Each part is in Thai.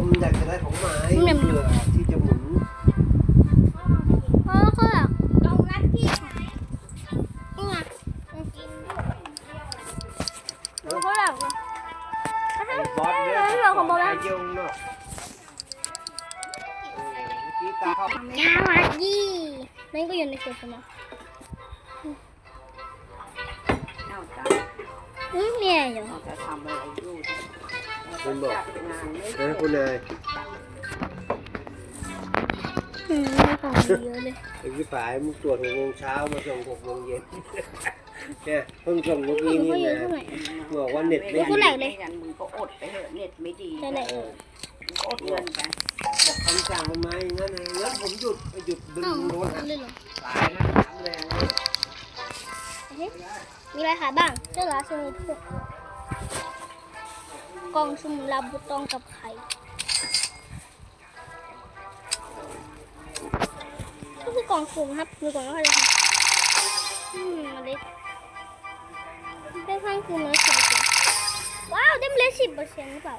มอยากจะได้ของไม้เผื่อที่จะหมุนเพราะเขาแบบตรงนั้นพี่ไหนนี่ไงมันกินดูเขาแบบไอ้บอสเนี่ยไม่บอกของบอสไอ้นะยงเนาะเออเมื่อกี้ตาเขาสวัสดีนั่นก็อยู่ในสวนสมองเอาจ้ะอืมเนี่ยอยู่เราจะทำอะไรอยู่เรา คุณบจะอกจัดงานไม่นะคุณนายอืมมีของเยอะเลยไอ้พี่ฝ่ายมึงตรวจหกโมงเช้ามาส่งหกโมงเย็นเนี่ยเพิ่งส่งเมื่อขอกี้งนี่เขาเยอะนะเท่าไหร่บอกว่าเน็ตไม่กูดีแหลกเลยไม่งั้นมึงก็อดไปเถอะเน็ตไม่ดีใช่ไหมเออมึงก็อดเงินไปบอกคำสั่งมันมาอย่างนั้นนะแล้วผมหยุดหยุดดึงอ้าวโน้ตหักเลยเหรอตายนะน้ำแรงเลยเฮ้ยมีอะไรขายบ้างเจ้าหลาสมุนพวก กล่องสมุนลาบุตองกับไข่ก็คือกล่องสุ่มครับมีกล่องอะไรครับอืมเมล็ดได้ข้างคือเมล็ดสิบเปอร์เซ็นต์ว้าวได้เมล็ดสิบเปอร์เซ็นต์หรือเปล่า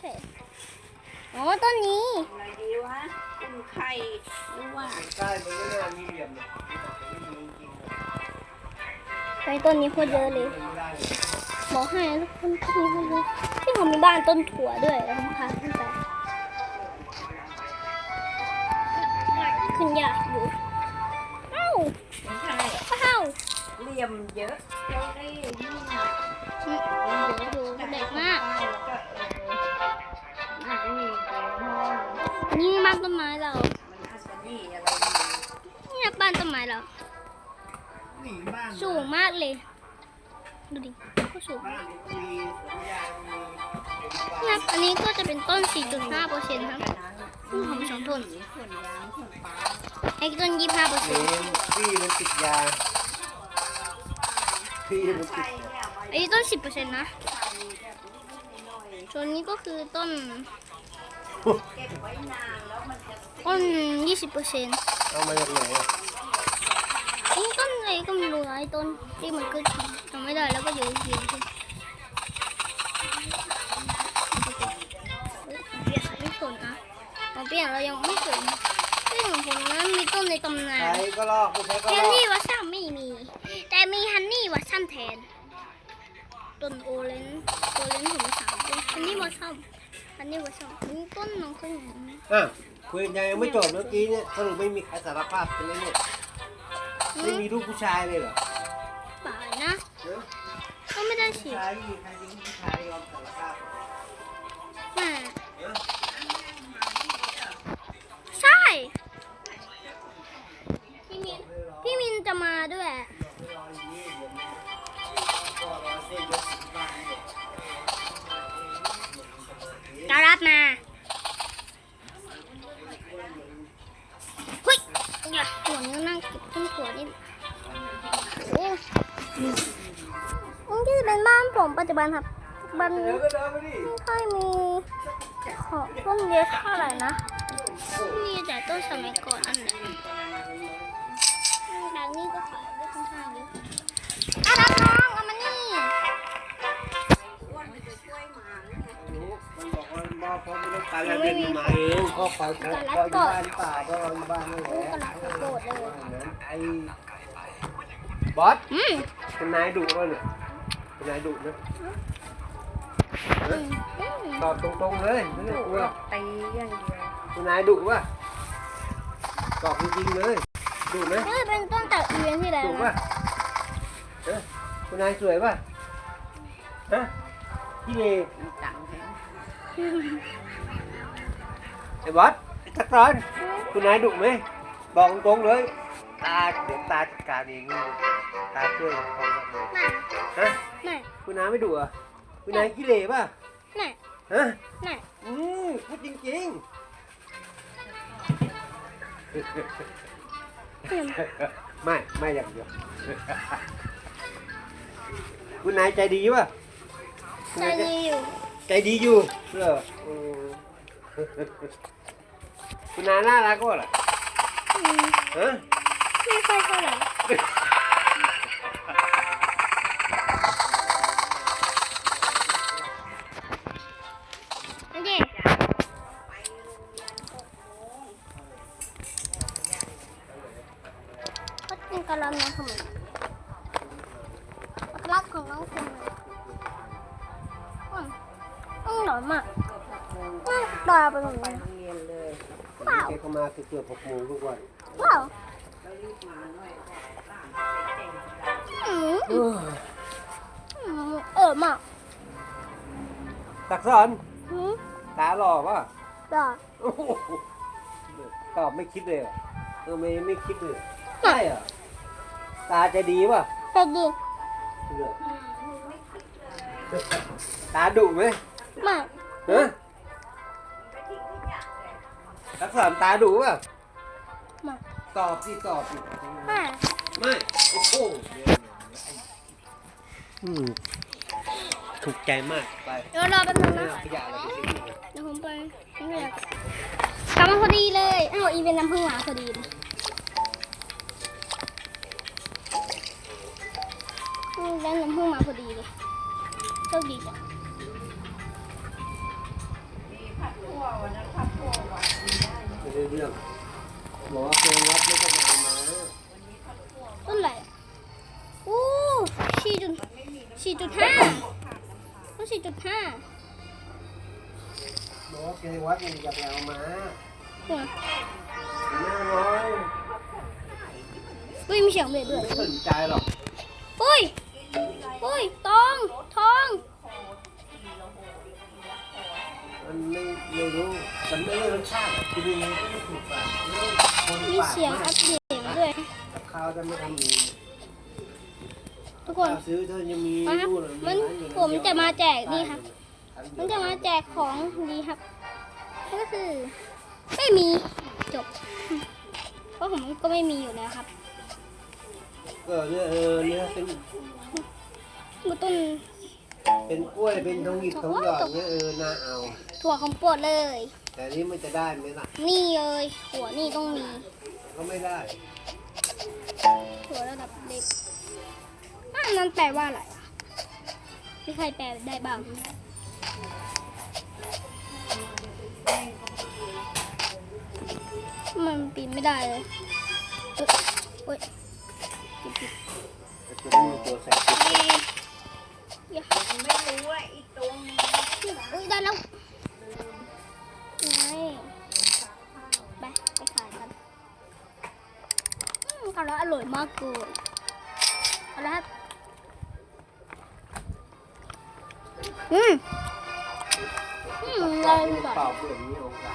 ใช่อ๋อต้นนี้อะไรดีวะกุ้งไข่หรือว่าใช่มันไม่น่ามีเหลี่ยมหรอกไม่มีจริงๆอะไปต้นนี้โคตรเยอะเลยไม่ได้เลย บอกให้ทุกคนต้นนี้โคตรเยอะที่ผมมีบ้านต้นถั่วด้วยแล้วผมพาขึ้นไปขึ้นยากอยู่เอ้าไม่ใช่เอ้าเหลี่ยมเยอะเจ้าได้นี่นะอืมเดี๋ยวดูเด็กมากนไม่บ้านต้นไม้เรามันอาจจะนี่อะไรนี่เนี่ยบ้านต้นไม้เราสูงมากเลย ดูดิก็สูงบ้านมีสวนยางมีเป็นบ้านเนี่ยอันนี้ก็จะเป็นต้น 4.5เปอร์เซ็นต์ครับจากนั้นอืมของสองต้นส่วนยางส่วนปลาไอ้ต้น 25เปอร์เซ็นต์เองพี่มันติดยาพี่มันติดไอ้ต้น 10เปอร์เซ็นต์นะส่วนนี้ก็คือต้นเก็บไว้นานแล้วมันจะต้น 20เปอร์เซ็นต์เอามาจากไหนอะ นี่ต้นอะไรก็ไม่รู้นะไอ้ต้นที่มันก็ทำไม่ได้แล้วก็เยอะเยอะขึ้นเฮ้ยของเปียกไม่สนนะของเปียกเรายังไม่สนซึ่งของผมนั้นมีต้นในตำนานใช้ก็ลอกไม่ใช้ก็แฮลนอกนี่วัชชัมไม่มี แต่มีฮันนี่วัชชัมแทน ต้นโอเลนโอเลนผมมีสามต้นฮันนี่วัชชัมฮันนี่วัชชัมมีต้นน้องขึ้นอย่างนี้อะคุยกันยังไม่จบเมื่อกี้เนี่ยสรุปไม่มีใครสารภาพใช่ไหมเนี่ย ไม่มีลูกผู้ชายเลยเหรอป่านะเนอะก็ไม่ได้ผู้ฉีดชายมีใครเป็นผู้ชายยอมสารภาพแม่เนอะใช่ พี่มิน พี่มินจะมาด้วย จจุบันครับปัจจุบันเดี๋ยวก็เดินไปดิไม่ค่อยมีของต้นเยอะเท่าไหร่นะ มีแต่ต้นสมัยก่อนนั่นแหละบางนี่ก็ขายได้ค่อนข้างเยอะอะรับน้องเอามานี่อ้วนมันจะช่วยหมาหรือไงรู้มันบอกว่าพ่อพ่อไม่ต้องการอะไรเป็นมาเองก็คอยคอยอยู่บ้านป่าก็รออยู่บ้านนี่แหอู้ละกำลังโกรธเลยไอ้บอสอืมคุณนายดุป่ะเนี่ยคุณ นายดุนะอืมอืมตอบตรงๆเลยไม่ต้องกลัวตีอย่างเดียวคุณนายดุป่ะตอบจริงๆเลยดุไหมนี่เป็นต้นจากอีเวนท์ที่แล้วดุนะป่ะเอ้ยคุณนายสวยป่ะฮะพี่เมย์มีตังค์แทนไอ้บอสไอ้ตะกรอนคุณนายดุไหมบอกตรงๆเลย ตาเดี๋ยวตาจัดการเองนี่ตาช่วยเขาเลยแม่ฮะแม่ คุณนายไม่ดุเหรอะคุณนายขี้เหร่ป่ะแม่ฮะแม่อืมพูดจริงๆ ไม่ ไม่อย่างเดียว คุณนายใจดีป่ะคุณใจนายดีอยู่ใจดีอยู่เหรอโอ้คุณนายน่ารักก็เหรออืมฮะ ไม่ค่อยเท่าไหร่ ก็รับน้องขนมรับของน้องคุณเลยอืมอร่อยมากอืมตาไปหมดไปเลยโรงเรียนเลยแกก็มาเกือบหกโมงทุกวันว้าวแล้วรีบมาด้วยบ้านเต็มอืมเอออืมเออมากตักสอนอืมตาหล่อป่ะจ้าโอ้โหตอบไม่คิดเลยเหรอเออไม่ไม่คิดเลยใช่เหรอ ตาจะดีป่ะแต่ดีเหลือตาดุไหมมากฮะตักสอนตาดุป่ะมากตอบสิตอบสิมากไม่โอ้โหอืมถูกใจมากไปเดี๋ยวรอแป๊บนึงไม่นะเอาขยะอะไรไปทิ้งอีกเดี๋ยวผมไปนี่แหละกลับมาพอดีเลยอ้าวอีเวนต์น้ำผึ้งหวานพอดี เลยอืมแล้วน้ำผึ้งมาพอดีเลยโชคดีจ้ะมีผัดทั่ววันนั้นผัดทั่ววันนี้ได้ไม่ได้เรื่องบอกว่าเกินวัดไม่ต้องเอามาต้นอะไรอะอู้สี่จุดสี่จุดห้าต้องสี่จุดห้าบอกว่าเกินวัดมันจะไปเอามาหัวหน้าน้อยอุ้ยมีเสียงเบสด้วยไม่สนใจหรอกอุ้ย อุ้ยตองทองมันไม่ไม่รู้ มันไม่ได้รสชาติกินยังไงก็ไม่ถูกปากไม่รู้คนมีปากเสียงอัปเดตด้วย กับข้าวจะไม่ทำเองทุกคน ข้าวซื้อเธอยังมีมาครับนู่นน่ะมันร้าอยู่ผมจะมาแจกนี่ครับ มันจะมาแจกของดีครับนั่นก็คือ ไม่มีจบ เพราะผมก็ไม่มีอยู่แล้วครับ ก็เนี่ยเออเนี่ยเป็น มือต้นเป็นกล้วยเป็นทองหยิบทองหยอดเนี่ยเออน่าเอา ถั่วของโปรดเลย แต่นี่มันจะได้ไหมล่ะ นี่เลยถั่วนี่ต้องมี ก็ไม่ได้ ถั่วระดับเด็กอะนั่นแปลว่าอะไรอะมีใครแปลได้บ้างมันปีนไม่ได้เลยเอ้ยโอ๊ยผิดผิดแต่ตัวนี้มีตัวแสบ ติดเอ๊ะอย่าไม่รู้ว่าอีตรงอุ้ยได้แล้วไงไป ไปขายกันอืมกันแล้วอร่อยมากเกินเอาละครับอืมอืมอร่อยแบบ เป่าเปลือกนี้องศา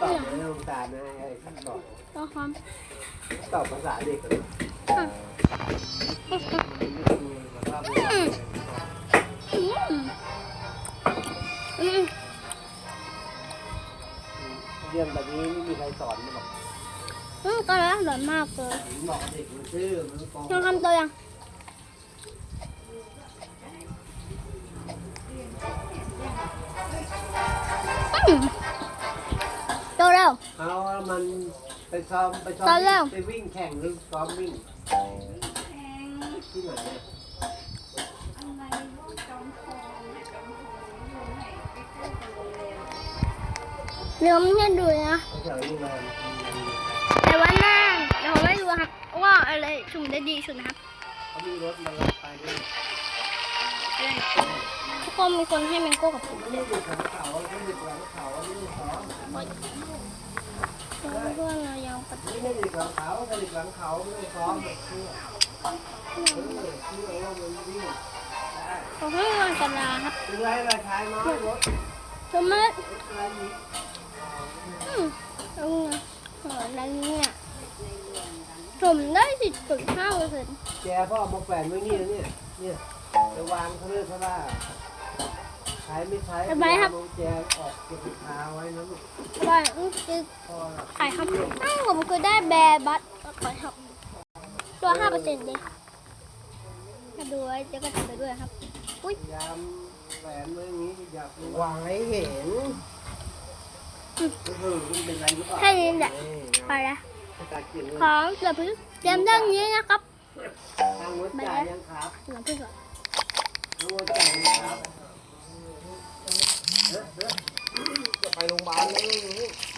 ตอบไม่องศานะไอ้ขันตอบนะครับตอบภาษาเด็กเลย อะอืมอืม เรื่องแบบนี้ไม่มีใครสอนหรอกอืมกันแล้วอร่อยมากเลยหมอเด็กมันชื่อมันโกงลองทำตัวยังอืมโตแล้วเอามันไปซ้อมไปซ้อมไปวิ่งแข่งหรือซ้อมวิ่ง ที่ไหนเนี่ยเนื้อมันแค่ดูเลยนะแถวโรงแรมแต่ว่าหน้าเดี๋ยวผมไม่ดูครับว่าอะไรชุมได้ดีสุดนะครับเขามีรถมารับไปด้วยทุกคนมีคนให้แมงโก้กับผมไม่ได้อยู่ขันเขาไม่ได้อยู่หลังเขาไม่ได้ซ้อมเพื่อนเรายังปฏิไม่ได้อยู่หลังเขาไม่ได้อยู่หลังเขาไม่ได้ซ้อมแบบเชื่อเออเชื่อว่ามันวิ่งได้ ขอให้วันกันลาครับเป็นไรล่ะชาน้อยรถสมมติอืมเอาไงเหมือนอะไรเนี่ยผมได้สิบจุดห้าเปอร์เซ็นต์แกพ่อมาแฝงไว้นี่นะเนี่ย เนี่ยจะวางเขาเรียกเขาว่าใช้ไม่ใช้เอาแจออกเก็บคาไว้นะลูกอร่อยอืมคือขายครับอ้าวผมเคยได้แบร์บัตรขอครับตัวห้าเปอร์เซ็นต์เลย มาดูไว้เดี๋ยวก็ทำไปด้วยครับพยายามแฝงไว้อย่างนี้อยากวางให้เห็นก็คือมันเป็นไรหรือเปล่าแค่นี้แหละไปละตาเขียนของเสือพึ่งเตรียมเรื่องนี้นะครับทางรถจ่ายยังครับเสือพึ่งก่อนทางรถจ่ายยังครับจะไปโรงพยาบาลแล้ว